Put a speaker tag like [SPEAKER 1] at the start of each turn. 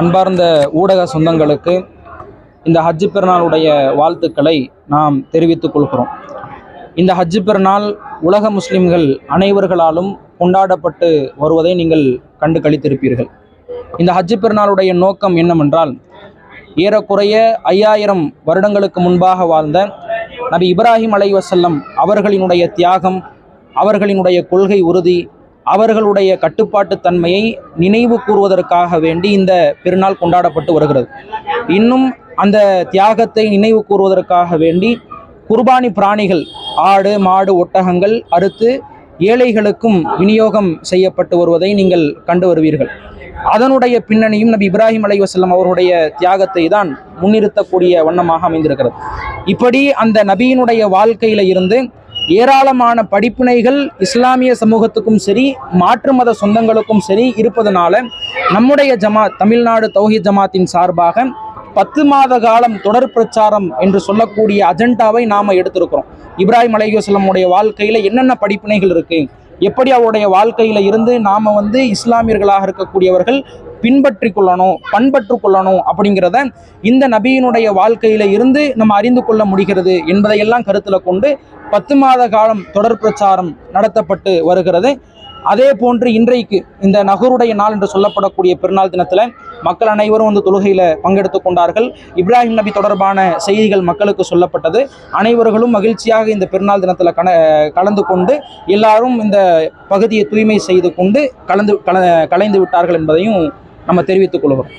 [SPEAKER 1] அன்பார்ந்த ஊடக சொந்தங்களுக்கு இந்த ஹஜ்ஜு பெருநாளுடைய வாழ்த்துக்களை நாம் தெரிவித்துக் கொள்கிறோம். இந்த ஹஜ்ஜு பெருநாள் உலக முஸ்லிம்கள் அனைவர்களாலும் கொண்டாடப்பட்டு வருவதை நீங்கள் கண்டு கழித்திருப்பீர்கள் இந்த ஹஜ்ஜு பெருநாளுடைய நோக்கம் என்னவென்றால் ஏறக்குறைய ஐயாயிரம் வருடங்களுக்கு முன்பாக வாழ்ந்த நபி இப்ராஹிம் அலை வசல்லம் அவர்களினுடைய தியாகம் அவர்களினுடைய கொள்கை உறுதி அவர்களுடைய கட்டுப்பாட்டு தன்மையை நினைவு கூறுவதற்காக வேண்டி இந்த பெருநாள் கொண்டாடப்பட்டு வருகிறது. இன்னும் அந்த தியாகத்தை நினைவு கூறுவதற்காக வேண்டி குர்பானி பிராணிகள் ஆடு மாடு ஒட்டகங்கள் அறுத்து ஏழைகளுக்கும் விநியோகம் செய்யப்பட்டு வருவதை நீங்கள் கண்டு வருவீர்கள். அதனுடைய பின்னணியும் நபி இப்ராஹிம் அலை வசல்லம் அவருடைய தியாகத்தை தான் முன்னிறுத்தக்கூடிய வண்ணமாக அமைந்திருக்கிறது. இப்படி அந்த நபியினுடைய வாழ்க்கையில இருந்து ஏராளமான படிப்பினைகள் இஸ்லாமிய சமூகத்துக்கும் சரி மாற்று மத சொந்தங்களுக்கும் சரி இருப்பதனால நம்முடைய ஜமாத் தமிழ்நாடு தௌஹி ஜமாத்தின் சார்பாக பத்து மாத காலம் தொடர் பிரச்சாரம் என்று சொல்லக்கூடிய அஜெண்டாவை நாம் எடுத்திருக்கிறோம். இப்ராஹிம் அலைஹிவசல்லமுடைய வாழ்க்கையில் என்னென்ன படிப்பினைகள் இருக்குது எப்படி அவருடைய வாழ்க்கையில் இருந்து நாம் வந்து இஸ்லாமியர்களாக இருக்கக்கூடியவர்கள் பின்பற்றி கொள்ளணும் பண்பற்று கொள்ளணும் அப்படிங்கிறத இந்த நபியினுடைய வாழ்க்கையில இருந்து நம்ம அறிந்து கொள்ள முடிகிறது என்பதையெல்லாம் கருத்தில் கொண்டு பத்து மாத காலம் தொடர் பிரச்சாரம் நடத்தப்பட்டு வருகிறது. அதே போன்று இன்றைக்கு இந்த நகருடைய நாள் என்று சொல்லப்படக்கூடிய பெருநாள் தினத்தில் மக்கள் அனைவரும் வந்து தொழுகையில் பங்கெடுத்து கொண்டார்கள். இப்ராஹிம் நபி தொடர்பான செய்திகள் மக்களுக்கு சொல்லப்பட்டது. அனைவர்களும் மகிழ்ச்சியாக இந்த பெருநாள் தினத்தில் கன கலந்து கொண்டு எல்லாரும் இந்த பகுதியை தூய்மை செய்து கொண்டு கலந்து கல கலைந்து விட்டார்கள் என்பதையும் நம்ம தெரிவித்துக் கொள்கிறோம்.